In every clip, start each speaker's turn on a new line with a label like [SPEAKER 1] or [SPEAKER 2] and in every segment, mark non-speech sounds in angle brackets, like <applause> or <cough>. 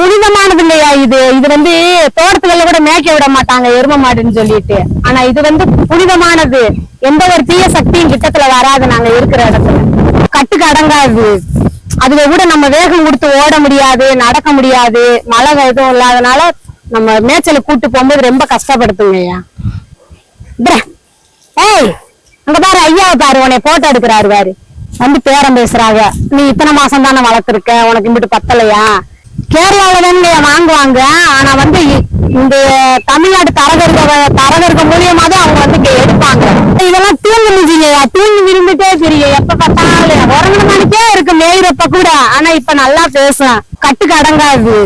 [SPEAKER 1] புனிதமானது இல்லையா இது? இது வந்து தோட்டத்துல கூட மேய்க்க விட மாட்டாங்க எரும மாடுன்னு சொல்லிட்டு. ஆனா இது வந்து புனிதமானது. எந்த ஒரு தீய சக்தியும் கிட்டத்துல வராது நாங்க இருக்கிற இடத்துல. கட்டுக்கு அடங்காது. அதுல கூட நம்ம வேகம் கொடுத்து ஓட முடியாது நடக்க முடியாது. மழை எதுவும் இல்லாதனால நம்ம மேய்ச்சலுக்கு கூட்டு போகும்போது ரொம்ப கஷ்டப்படுத்துங்கய்யா இப்ர, ஏய் அங்க பாரு ஐயாவை பாரு உன்னை போட்டோ எடுக்கிறாரு பாரு. வந்து பேரம் பேசுறாங்க. நீ இத்தனை மாசம் தானே வளர்த்துருக்க? உனக்கு இம்பிட்டு பத்தலையா? கேரளாவில வாங்குவாங்க. ஆனா வந்து இ- இந்த தமிழ்நாடு தரகர்க தரகர்கள் மூலியமா தான் அவங்க வந்து எடுப்பாங்க. இதெல்லாம் தூங்க முடியலையா தூங்கி விரும்பிட்டே தெரியும். எப்ப பார்த்தாலும் உறங்கின மணிக்கே இருக்கு மேயிறப்ப கூட. ஆனா இப்ப நல்லா பேசும் கட்டுக்கு அடங்காது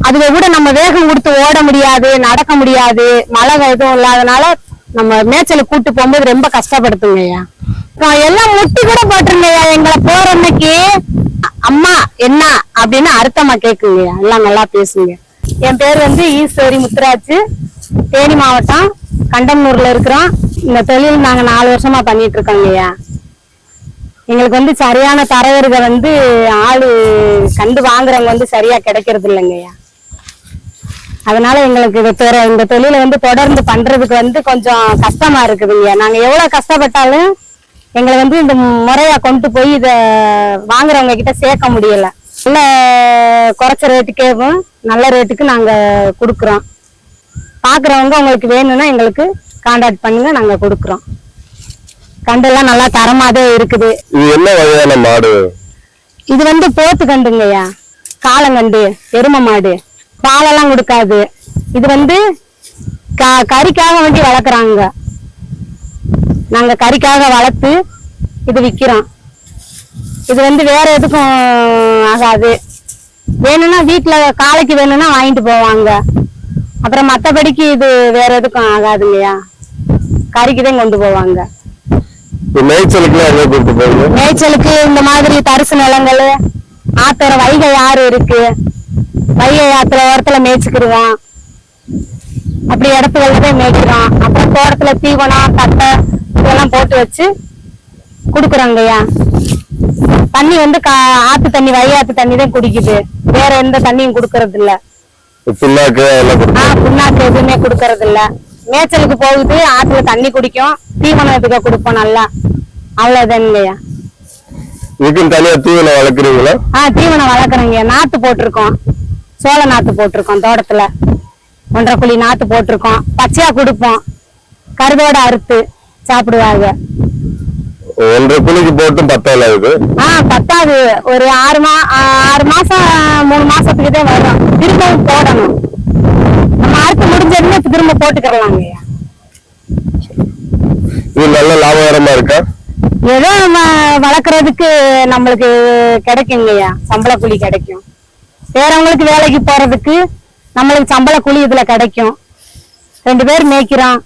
[SPEAKER 1] அதுல கூட நம்ம வேகம் கொடுத்து ஓட முடியாது நடக்க முடியாது. மழை எதுவும் இல்லாதனால நம்ம மேய்ச்சலுக்கு கூட்டு போகும்போது ரொம்ப கஷ்டப்படுத்துங்கய்யா. எல்லாம் முட்டி கூட போட்டிருங்கய்யா எங்களை போற அன்னைக்கு அம்மா என்ன? அப்படின்னு அர்த்தமா கேக்குங்க. எல்லாம் நல்லா பேசுங்க. என் பேர் வந்து ஈஸ்வரி முத்துராஜ். தேனி மாவட்டம் கண்டம்னூர்ல இருக்கிறோம். இந்த தொழில் நாங்க நாலு வருஷமா பண்ணிட்டு இருக்கோங்கய்யா எங்களுக்கு வந்து சரியான தரகருக வந்து ஆளு கண்டு வாங்குறவங்க வந்து சரியா கிடைக்கிறது இல்லைங்கய்யா அதனால எங்களுக்கு இது இந்த தொழிலை வந்து தொடர்ந்து பண்றதுக்கு வந்து கொஞ்சம் கஷ்டமா இருக்குதுங்கய்யா நாங்க எவ்வளவு கஷ்டப்பட்டாலும் எங்களை வந்து இந்த முறையா கொண்டு போய் இத வாங்குறவங்க கிட்ட சேர்க்க முடியல. நல்ல குறைச்ச ரேட்டுக்கேவும் நல்ல ரேட்டுக்கு நாங்க கொடுக்குறோம். பாக்குறவங்க உங்களுக்கு வேணும்னா எங்களுக்கு கான்டாக்ட் பண்ணுங்க நாங்க கொடுக்குறோம். கண்டெல்லாம் நல்லா தரமாவே இருக்குது.
[SPEAKER 2] இது என்ன வகையான மாடு?
[SPEAKER 1] இது வந்து போத்து கண்டுங்கய்யா. காளங்கண்டு எரும மாடு. பாலெல்லாம் கொடுக்காது. இது வந்து கறிக்காக வேண்டி வளர்க்குறாங்க. நாங்க கறிக்காக வளர்த்து இது விக்கிறோம். இது வந்து வேற எதுக்கும் ஆகாது. வேணும்னா வீட்டுல காளைக்கு வேணும்னா வாங்கிட்டு போவாங்க. அப்புறம் மத்தபடிக்கு இது வேற எதுக்கும் ஆகாதுங்கய்யா கறிக்கு தான் கொண்டு போவாங்க? மேய்ச்சலுக்கு இந்த மாதிரி தரிசு நிலங்கள் ஆத்தோர வைகை ஆறு இருக்கு. வைகை ஆத்துல ஓரத்துல மேய்ச்சிக்கிடுவோம். அப்படி இடத்துகள்ல போய் மேய்க்கிறோம். அப்புறம் தோட்டத்துல தீவனம் தட்டை இதெல்லாம் போட்டு வச்சு குடுக்குறோங்கய்யா தண்ணி வந்து ஆத்து தண்ணி வைகாத்து தண்ணி தான் குடிக்குது. வேற எந்த தண்ணியும் குடுக்கறது இல்ல
[SPEAKER 2] புண்ணாக்கு
[SPEAKER 1] எதுவுமே குடுக்கறது இல்ல மேய்ச்சலுக்கு போகுது ஆத்துல தண்ணி குடிக்கும். தீவனம் இதுக்கு கொடுப்போம் நல்லா. அவ்வளவுதானுங்கய்யா
[SPEAKER 2] இதுக்கும் தனியா தீவனம் வளர்க்குறீங்களா?
[SPEAKER 1] ஆ தீவனம் வளர்க்குறோங்க நாத்து போட்டிருக்கோம். சோள நாத்து போட்டிருக்கோம் தோட்டத்துல. ஒன்றரை குழி நாத்து போட்டிருக்கோம். பச்சையா கொடுப்போம். கருதோட அறுத்து. சாப்பிடுவாங்க.
[SPEAKER 2] ஒன்றரை குழிக்கு போட்டும் பத்தாயிரம் இது?
[SPEAKER 1] ஆ பத்தாது. ஒரு ஆறு மா ஆறு மாசம் மூணு மாசத்துக்கு தான் வரும். திரும்பவும் போடணும். நம்ம அறுத்து முடிஞ்சதுமே திரும்ப போட்டுக்கிறலாங்க.
[SPEAKER 2] இது நல்ல லாபகரமா இருக்கா?
[SPEAKER 1] ஏதோ நம்ம வளர்க்குறதுக்கு நம்மளுக்கு கிடைக்குங்கய்யா சம்பள கூலி கிடைக்கும். வேறவங்களுக்கு வேலைக்கு போறதுக்கு நம்மளுக்கு சம்பள கூலி இதுல கிடைக்கும். ரெண்டு பேர் மேய்க்கிறோம்.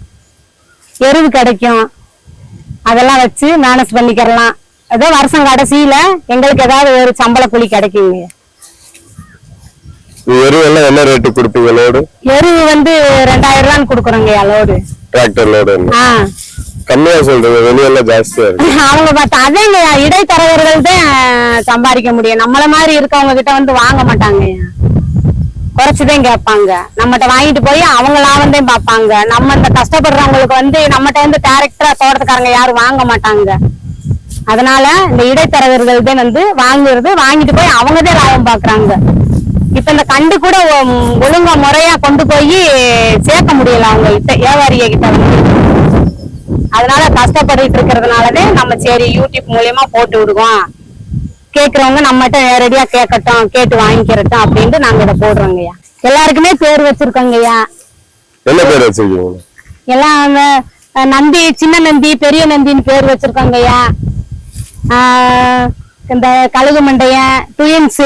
[SPEAKER 1] எருவு கிடைக்கும். அதெல்லாம் வச்சு மேனேஜ் பண்ணிக்கிறலாம். ஏதோ வருஷம் கடைசியில எங்களுக்கு ஏதாவது ஒரு சம்பள கூலி கிடைக்குங்க.
[SPEAKER 2] எருவு எல்லாம் என்ன ரேட்டு கொடுப்பீங்க லோடு
[SPEAKER 1] எருவு வந்து ரெண்டாயிரம் ரூபான்னு கொடுக்குறோங்கய்யா லோடு
[SPEAKER 2] டிராக்டர் லோடு கம்மியா சொல்றீங்க வெளியெல்லாம் ஜாஸ்தியா இருக்கு. <laughs>
[SPEAKER 1] அவங்க பார்த்தா அதேங்க இடைத்தரகர்கள் தான் சம்பாதிக்க முடியும். நம்மள மாதிரி இருக்கவங்க கிட்ட வந்து வாங்க மாட்டாங்க. குறைச்சுதான் கேட்பாங்க. நம்மகிட்ட வாங்கிட்டு போய் அவங்க லாபம் தான் பார்ப்பாங்க. நம்ம இந்த கஷ்டப்படுறவங்களுக்கு வந்து நம்மகிட்ட வந்து டேரக்டா தோட்டத்துக்காரங்க யாரும் வாங்க மாட்டாங்க. அதனால இந்த இடைத்தரகர்கள் தான் வந்து வாங்குறது வாங்கிட்டு போய் அவங்க தான் லாபம் பாக்குறாங்க இப்ப இந்த கண்டு கூட ஒழுங்கா முறையா கொண்டு போய் சேர்க்க முடியல அவங்க கிட்ட வியாபாரிய கிட்ட வந்து. அதனால கஷ்டப்பட்டுட்டு இருக்கிறதுனாலதான் நம்ம சரி யூடியூப் மூலியமா போட்டு விடுவோம். கேக்குறவங்க நம்மகிட்ட நேரடியா கேட்கட்டும் கேட்டு வாங்கிக்கிறட்டும் அப்படின்ட்டு நாங்க இதை போடுறோங்கய்யா எல்லாருக்குமே பேர் வச்சிருக்கோங்கய்யா
[SPEAKER 2] என்ன பேர் வச்சிருக்கீங்க?
[SPEAKER 1] எல்லாம் நந்தி சின்ன நந்தி பெரிய நந்தின்னு பேர் வச்சிருக்கோங்கய்யா இந்த கழுகு மண்டையன் ட்வின்ஸ்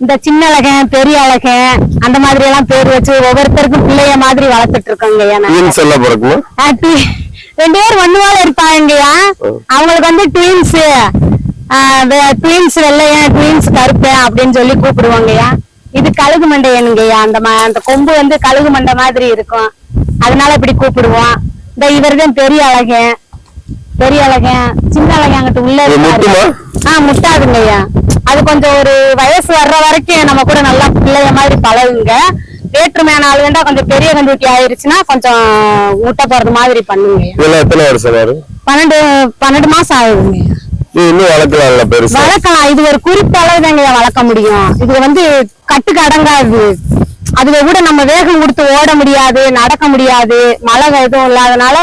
[SPEAKER 1] இந்த சின்ன அழகன் பெரிய அழகன் அந்த மாதிரி எல்லாம் பேர் வச்சு ஒவ்வொருத்தருக்கும் பிள்ளைய மாதிரி வளர்த்துட்டு இருக்கோங்கய்யா ரெண்டு பேர் ஒண்ணுவால இருப்பாங்கய்யா அவங்களுக்கு வந்து ட்வின்ஸ் ட்வின்ஸ் வெள்ளையன் ட்வின்ஸ் கருப்பேன் அப்படின்னு சொல்லி கூப்பிடுவாங்கய்யா. இது கழுகு மண்டையனுங்கய்யா. அந்த அந்த கொம்பு வந்து கழுகு மண்டை மாதிரி இருக்கும். அதனால இப்படி கூப்பிடுவோம். இந்த இவர்தான் பெரிய அழகன். பெரிய அழகன். சின்ன அழகன் அங்கிட்டு உள்ள? ஆ முட்டாதுங்கய்யா. அது கொஞ்சம் ஒரு வயசு வர்ற வரைக்கும் நம்ம கூட நல்லா பிள்ளைய மாதிரி பழகுங்க. வேற்றுமையான ஆளுகண்டா கொஞ்சம் பெரிய கண்டுபிடி ஆயிருச்சுன்னா கொஞ்சம் முட்டை போறது மாதிரி பண்ணுங்க பன்னெண்டு பன்னெண்டு மாசம் ஆகுதுங்க
[SPEAKER 2] இது இன்னும் வளர்க்கலாம்ல பெருசா?
[SPEAKER 1] வளர்க்கலாம். இது ஒரு குறிப்பு அளவு தாங்க வளர்க்க முடியும். இது வந்து கட்டுக்கு அடங்காது. அதுல கூட நம்ம வேகம் கொடுத்து ஓட முடியாது நடக்க முடியாது மழை எதுவும் இல்லாதனால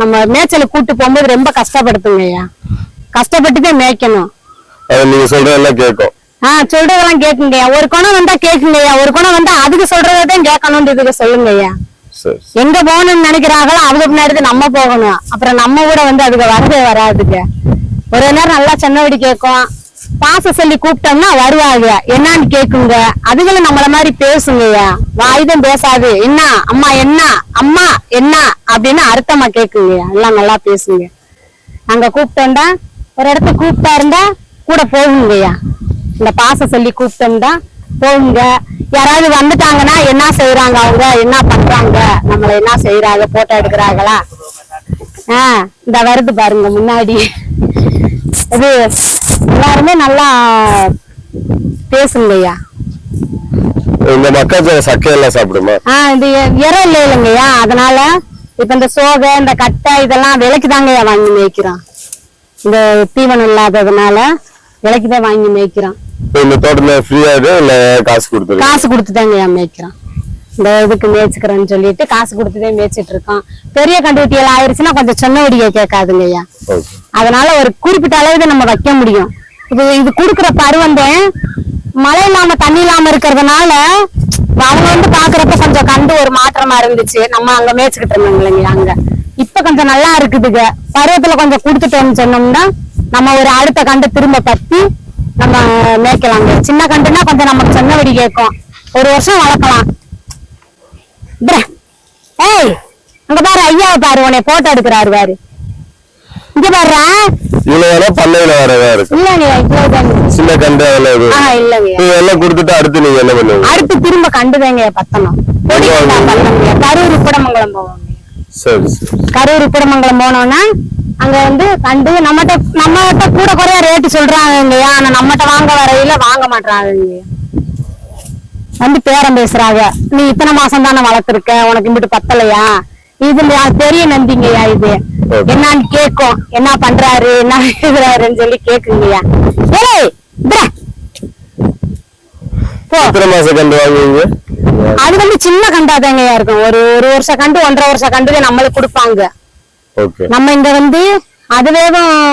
[SPEAKER 1] நம்ம மேய்ச்சல கூட்டு போகும்போது ரொம்ப கஷ்டப்படுத்துங்கய்யா கஷ்டப்பட்டு தான் மேய்க்கணும்.
[SPEAKER 2] அது நீங்க சொல்றதெல்லாம் கேட்கும்.
[SPEAKER 1] ஆஹ் சொல்றதெல்லாம் கேக்குங்கய்யா ஒரு குணம் வந்தா கேக்குங்கய்யா ஒரு குணம் வந்தா அதுக்கு சொல்றதான் கேட்கணும்னு இதுக்கு சொல்லுங்கய்யா
[SPEAKER 2] சரி
[SPEAKER 1] எங்க போகணும்னு நினைக்கிறாங்களோ அவங்க பின்னாடி நம்ம போகணும். அப்புறம் நம்ம கூட வந்து அதுக்கு வரவே வராதுங்க. ஒரு நேரம் நல்லா சென்னவடி கேட்கும். பாச சொல்லி கூப்பிட்டோம்னா வருவாங்க. என்னன்னு கேக்குங்க. அதுகளும் நம்மள மாதிரி பேசுங்கய்யா. வாயுதம் பேசாது. என்ன? அம்மா என்ன? அம்மா என்ன? அப்படின்னு அர்த்தமா கேக்குங்கய்யா. எல்லாம் நல்லா பேசுங்க. அங்க கூப்பிட்டோம்டா ஒரு இடத்துக்கு கூப்பிட்டா இருந்தா கூட போகுங்கய்யா. இந்த பாச சொல்லி கூப்பிட்டோம்டா போகுங்க. யாராவது வந்துட்டாங்கன்னா என்ன செய்யறாங்க அவங்க? என்ன பண்றாங்க? நம்மள என்ன செய்யறாங்க போட்டோ எடுக்கிறாங்களா? ஆஹ் இந்த வருது பாருங்க முன்னாடி. இது எல்லாருமே நல்லா பேசுங்கய்யா.
[SPEAKER 2] இந்த மக்காச்சோள சக்கையெல்லாம் சாப்பிடுமா?
[SPEAKER 1] ஆஹ் இது இறம் இல்லை இல்லைங்கய்யா. அதனால இப்ப இந்த சோகை இந்த கட்டை இதெல்லாம் விலைக்கு தாங்கய்யா வாங்கி மேய்க்கிறோம். இந்த தீவனம் இல்லாததுனால விலைக்கு தான் வாங்கி மேய்க்கிறோம்.
[SPEAKER 2] இந்த தோட்டத்துல ஃப்ரீயா இல்ல காசு கொடுத்துருக்கு
[SPEAKER 1] காசு கொடுத்துதாங்கய்யா மேய்க்கிறோம். இந்த இதுக்கு மேய்ச்சிக்கிறேன்னு சொல்லிட்டு காசு கொடுத்துதே மேய்ச்சிட்டு இருக்கோம். பெரிய கண்டுகுட்டிகள் ஆயிருச்சுன்னா கொஞ்சம் சொன்ன வடிகை கேட்காதுங்கய்யா
[SPEAKER 2] ஓகே.
[SPEAKER 1] அதனால ஒரு குறிப்பிட்ட அளவு தான் நம்ம வைக்க முடியும். இது இது குடுக்குற பருவந்தே மழை இல்லாம தண்ணி இல்லாம இருக்கிறதுனால அவங்க வந்து பாக்குறப்ப கொஞ்சம் கண்டு ஒரு மாற்றமா இருந்துச்சு. நம்ம அங்க மேய்ச்சிக்கிட்டு இருந்தோம் அங்க. இப்ப கொஞ்சம் நல்லா இருக்குதுங்க. பருவத்துல கொஞ்சம் கொடுத்துட்டோம்னு சொன்னோம்னா நம்ம ஒரு அடுத்த கண்டு திரும்ப பத்தி நம்ம மேய்க்கலாங்க. சின்ன கண்டுனா கொஞ்சம் நமக்கு சொன்னபடி கேட்கும். ஒரு வருஷம் வளர்க்கலாம். ஏய் அங்க பாரு ஐயாவை பாரு உன்னை போட்டோ எடுக்கிறாரு பாரு. இங்க பாருடா.
[SPEAKER 2] இவ்வளவு பண்ணையில வரதா இருக்கு?
[SPEAKER 1] இல்லங்க இவ்வளவுதாங்க
[SPEAKER 2] சின்ன கண்டு எல்லாம் கொடுத்துட்டு அடுத்து நீங்க என்ன பண்ணுவீங்க?
[SPEAKER 1] அடுத்து திரும்ப கண்டுதாங்க பத்தணும். கரூர் உப்படமங்கலம் போவோங்க
[SPEAKER 2] சரி
[SPEAKER 1] கரூர் உப்படமங்கலம் போனோம்னா அங்க வந்து கண்டு நம்மகிட்ட நம்மகிட்ட கூட குறைய ரேட்டு சொல்றாங்கய்யா ஆனா நம்மகிட்ட வாங்க வரையில வாங்க மாட்டாங்க வந்து பேரம் பேசுறாங்க. நீ இத்தனை மாசம் தானே வளர்த்திருக்க? உனக்கு இம்பிட்டு பத்தலையா? இது ந- பெரிய நந்திங்கய்யா இது. என்னன்னு கேக்கும் என்ன பண்றாரு? என்ன எழுதுறாருன்னு சொல்லி கேக்குங்கய்யா. ஏய் இந்தா. போ.
[SPEAKER 2] எத்தனை மாசம் கண்டு வாங்குவீங்க?
[SPEAKER 1] அது வந்து சின்ன கண்டாதாங்கய்யா இருக்கும். ஒரு ஒரு வருஷம் கண்டு ஒன்றரை வருஷம் கண்டு நம்மளுக்கு கொடுப்பாங்க. நம்ம இங்க வந்து அதுவே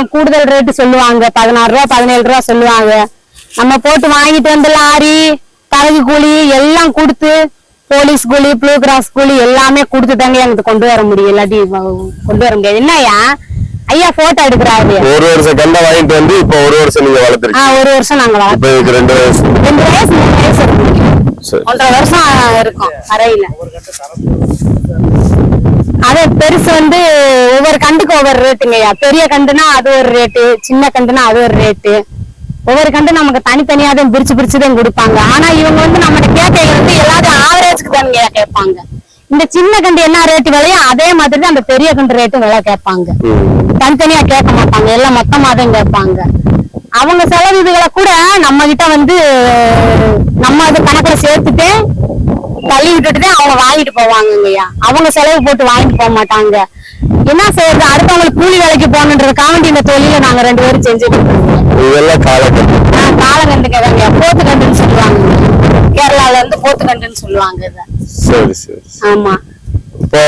[SPEAKER 1] கூடுதல் ரேட்டு சொல்லுவாங்க. பதினாறு ரூபா பதினேழு ரூபா சொல்லுவாங்க. நம்ம போட்டு வாங்கிட்டு வந்து லாரி தரகு கூலி எல்லாம் கொடுத்து போலீஸ் கூலி ப்ளூ கிராஸ் கூலி எல்லாமே கொடுத்து தாங்க எனக்கு கொண்டு வர முடியும். இல்லாட்டி கொண்டு வர முடியாது. என்னய்யா? ஐயா போட்டோ எடுக்கிறாரு.
[SPEAKER 2] ஒரு வருஷம் கண்டை வாங்கிட்டு வந்து இப்ப ஒரு வருஷம் நீங்க வளர்த்துருக்கீங்க.
[SPEAKER 1] ஒரு வருஷம் நாங்க
[SPEAKER 2] இதுக்கு ரெண்டு வயசு.
[SPEAKER 1] ரெண்டு வயசு மூணு வயசு ஒன்றரை வருஷம் இருக்கும் அறையில. அது பெருசு வந்து ஒவ்வொரு கண்டுக்கு ஒவ்வொரு ரேட்டுங்கய்யா பெரிய கண்டுனா அது ஒரு ரேட்டு சின்ன கண்டுனா அது ஒரு ரேட்டு ஒவ்வொரு கண்டு நமக்கு தனித்தனியா தான் பிரிச்சு பிரிச்சு தான் கொடுப்பாங்க. ஆனா இவங்க வந்து நம்ம கேட்கைகள் வந்து எல்லாத்தையும் ஆவரேஜ்க்கு தான் கேட்பாங்க. இந்த சின்ன கண்டு என்ன ரேட்டு விலையோ அதே மாதிரி தான் அந்த பெரிய கண்டு ரேட்டு விலை கேட்பாங்க. தனித்தனியா கேட்க மாட்டாங்க. எல்லாம் மொத்தமா தான் கேட்பாங்க. அவங்க செலவு இதுகளை கூட நம்ம கிட்ட வந்து நம்ம அது கணக்குல சேர்த்துட்டு தள்ளி விட்டுட்டு தான் அவங்க வாங்கிட்டு போவாங்கங்கய்யா அவங்க செலவு போட்டு வாங்கிட்டு போக மாட்டாங்க. என்ன செய்யறது அடுத்தவங்களுக்கு கூலி வேலைக்கு போகணுன்றதுக்காண்டி இந்த தொழில நாங்க ரெண்டு பேரும் செஞ்சுட்டு இருக்கோம்.
[SPEAKER 2] இதெல்லாம் காலக்கட்டு.
[SPEAKER 1] காலகண்டு கேதாங்க போத்துக்கண்டுன்னு சொல்லுவாங்க. கேரளால இருந்து போத்துக்கண்டுன்னு சொல்லுவாங்க இத.
[SPEAKER 2] சரி சரி
[SPEAKER 1] ஆமா.
[SPEAKER 2] இப்போ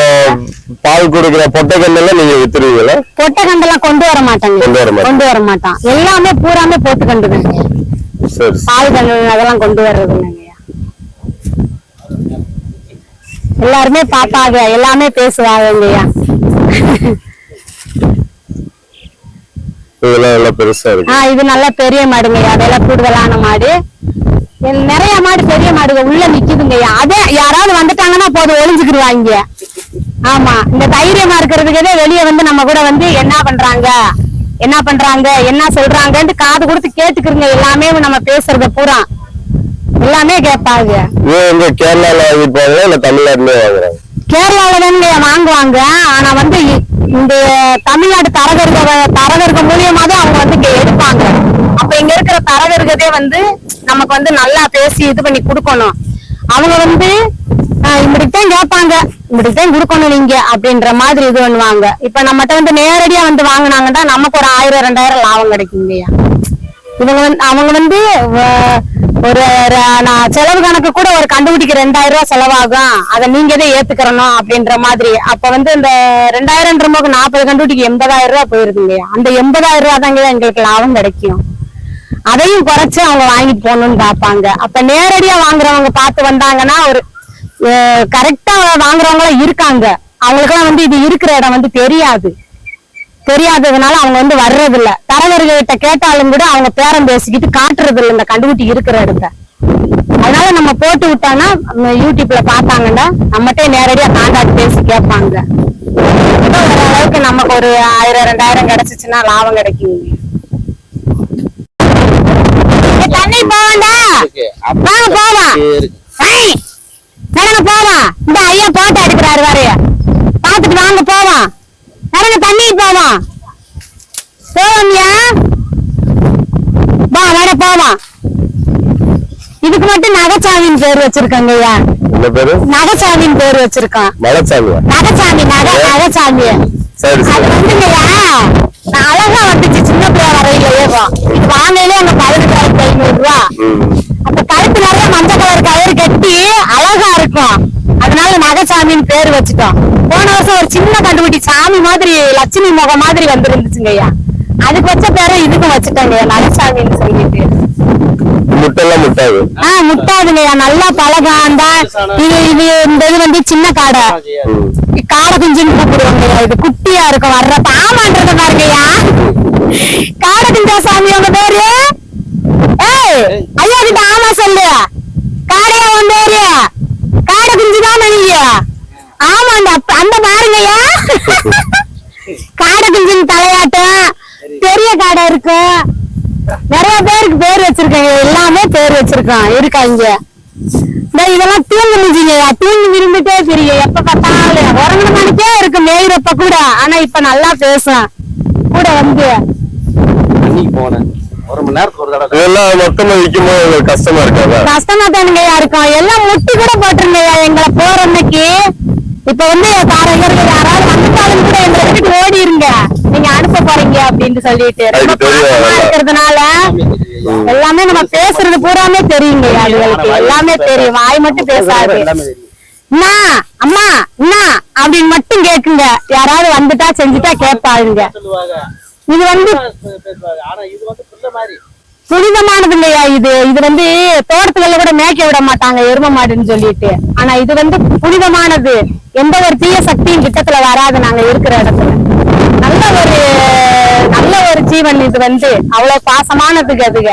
[SPEAKER 2] பால் கொடுக்குற பொட்டை கண்டெல்லாம் நீங்க வித்துருவீங்களா?
[SPEAKER 1] பொட்டை கண்டெல்லாம் கொண்டு வர மாட்டாங்க.
[SPEAKER 2] கொண்டு வர மாட்டாங்க.
[SPEAKER 1] கொண்டு வர மாட்டான். எல்லாமே பூராமே போட்டு கண்டுதாங்க
[SPEAKER 2] சரி.
[SPEAKER 1] பால் கண்டு அதெல்லாம் கொண்டு வர்றது எல்லாருமே பாப்பாங்க எல்லாமே பேசுவாங்கய்யா
[SPEAKER 2] இதெல்லாம் எல்லாம் பெருசா இருக்கு.
[SPEAKER 1] இது நல்ல பெரிய மாடுங்கய்யா அதெல்லாம் கூடுதலான மாடு. நிறைய மாடு பெரிய மாடுங்க. உள்ள நிக்குதுங்கய்யா அதே யாராவது வந்துட்டாங்கன்னா போதும் ஒளிஞ்சுக்கிடுவாங்க ஆமா இந்த தைரியமா இருக்கிறதுக்கே வெளியே வந்து நம்ம கூட வந்து என்ன பண்றாங்க? என்ன பண்றாங்க? என்ன சொல்றாங்கன்னு காது கொடுத்து கேட்டுக்கிறங்க எல்லாமே நம்ம பேசுறத பூரா. எல்லாமே கேட்பாங்க.
[SPEAKER 2] இது எங்க கேரளால இல்ல வாங்குறாங்க?
[SPEAKER 1] கேரளால தானுங்க வாங்குவாங்க. ஆனா வந்து இந்த தமிழ்நாடு தரகர்க தரகர்க மூலியமா தான் அவங்க வந்து இங்க எடுப்பாங்க. அப்ப இங்க இருக்கிற தரகர்கதே வந்து நமக்கு வந்து நல்லா பேசி இது பண்ணி கொடுக்கணும். அவங்க வந்து ஆஹ் இப்படித்தான் கேட்பாங்க. இப்படித்தான் கொடுக்கணும் நீங்க அப்படின்ற மாதிரி இது பண்ணுவாங்க. இப்ப நம்மகிட்ட வந்து நேரடியா வந்து வாங்குனாங்கன்னா நமக்கு ஒரு ஆயிரம் ரெண்டாயிரம் லாபம் கிடைக்குங்கய்யா இவங்க வந்து அவங்க வந்து ஒரு ர- நான் செலவு கணக்கு கூட ஒரு கண்டுபிடிக்க ரெண்டாயிரம் ரூபாய் செலவாகும். அதை நீங்க தான் ஏத்துக்கிறணும் அப்படின்ற மாதிரி. அப்ப வந்து இந்த ரெண்டாயிரம் போது நாற்பது கண்டுபிடிக்க எண்பதாயிரம் ரூபாய் போயிருக்குங்க அந்த எண்பதாயிரம் ரூபாய் தாங்க எங்களுக்கு லாபம் கிடைக்கும். அதையும் குறைச்சு அவங்க வாங்கிட்டு போகணும்னு பார்ப்பாங்க. அப்ப நேரடியா வாங்குறவங்க பார்த்து வந்தாங்கன்னா ஒரு கரெக்டா வாங்குறவங்களும் இருக்காங்க. அவங்களுக்கெல்லாம் வந்து இது இருக்கிற இடம் வந்து தெரியாது. தெரியாததுனால அவங்க வந்து வர்றது இல்ல தரகர்கிட்ட கேட்டாலும் கூட அவங்க பேரம் பேசிக்கிட்டு காட்டுறது இல்ல இந்த கண்டுபிடி இருக்கிற இடத்த. அதனால நம்ம போட்டு விட்டோம்னா யூடியூப்ல பார்த்தாங்கன்னா நம்மகிட்ட நேரடியா காண்டாக்ட் பேசி கேட்பாங்க. ஓரளவுக்கு நமக்கு ஒரு ஆயிரம் ரெண்டாயிரம் கிடைச்சிச்சுன்னா லாபம் கிடைக்கும் தண்ணி போவாண்டா வாங்க நடங்க போவோம் இந்த ஐயா போட்டோ எடுக்கிறாரு வேறைய பாத்துட்டு வாங்க போவோம் நடங்க தண்ணி போவோம் போவோம்யா வா நட போவோம் இதுக்கு மட்டும் நகச்சாமின்னு பேர் வச்சிருக்காங்க ஐயா. நகச்சாமின்னு பேர்? வச்சிருக்கான்
[SPEAKER 2] மலைச்சாமியா
[SPEAKER 1] நகச்சாமி நக நகச்சாமி அது வந்துங்கய்யா நான் அழகா வந்துச்சு சின்ன பிள்ளை வரையில ஏறும் இது வாங்கையிலே அங்க பதினெட்டாயிரத்தி ஐநூறு ரூபா. அப்ப கழுத்து நிறைய மஞ்சள் கலர் கயிறு கட்டி அழகா இருக்கும். அதனால நகசாமின்னு பேர் வச்சுட்டோம். போன வருஷம் ஒரு சின்ன கண்டுபிடி சாமி மாதிரி லட்சுமி முகம் மாதிரி வந்துருந்துச்சுங்கய்யா அதுக்கு வச்ச பேரை இதுக்கும் வச்சுட்டோங்க நகசாமின்னு சொல்லிட்டு.
[SPEAKER 2] முட்டெல்லாம் முட்டாது.
[SPEAKER 1] ஆஹ் நல்லா அந்த இது இது இந்த இது வந்து சின்ன காடை. காடை குஞ்சுன்னு கூப்பிடுவாங்கய்யா இது குட்டியா இருக்கும் வர்றப்ப. ஆமான்றத பாருங்கய்யா காடை குஞ்சா சாமி உங்க பேரு? ஏய் ஐயா கிட்ட ஆமா சொல்லு. காடையா உன் பேரு? காடை குஞ்சு தான் நீங்க ஆமாண்டா அப்ப- அந்த பாருங்கய்யா. காடை குஞ்சின் தலையாட்டம். பெரிய காடை இருக்கும் நிறைய பேருக்கு பேர் வச்சிருக்காங்க. எல்லாமே பேர் வச்சிருக்கான். இருக்காங்க இந்த இதெல்லாம் தூங்கு முடிஞ்சுங்க தூங்கி விரும்பிட்டே தெரியும் எப்ப பார்த்தாலும். உறங்கின மணிக்கே இருக்கு மேயிறப்ப கூட. ஆனா இப்ப நல்லா பேசும் கூட வந்து.
[SPEAKER 3] ஒரு மணி நேரத்துக்கு ஒரு தடவை
[SPEAKER 2] இதெல்லாம் மொத்தமா விற்கும் போது உங்களுக்கு கஷ்டமா இருக்காதா
[SPEAKER 1] கஷ்டமா இருக்கும் எல்லாம் முட்டி கூட போட்டுருங்கய்யா எங்களை போற அன்னைக்கு இப்ப வந்து காரங்கர்கள் யாராவது வந்துட்டாலும் கூட எங்களை விட்டுட்டு ஓடி இருங்க நீங்க அனுப்ப போறீங்க அப்படின்னு சொல்லிட்டு. ரொம்ப பாசமா. இருக்கிறதுனால எல்லாமே நம்ம பேசுறது பூராமே தெரியுங்கய்யா அதுகளுக்கு. எல்லாமே தெரியும். வாய் மட்டும் பேசாது.
[SPEAKER 3] எல்லாமே தெரியும்
[SPEAKER 1] அண்ணா அம்மா அண்ணா அப்படின்னு மட்டும் கேக்குங்க. யாராவது வந்துட்டா செஞ்சுட்டா
[SPEAKER 3] சொல்லுவாங்க
[SPEAKER 1] இது வந்து புனிதமானது இல்லையா இது? இது வந்து தோட்டத்துல கூட மேய்க்க விட மாட்டாங்க எரும மாடுன்னு சொல்லிட்டு. ஆனா இது வந்து புனிதமானது. எந்த ஒரு தீய சக்தியும் கிட்டத்துல வராது நாங்க இருக்கிற இடத்துல. நல்ல ஒரு நல்ல ஒரு ஜீவன் இது வந்து. அவ்வளவு பாசமானதுக்கு அதுக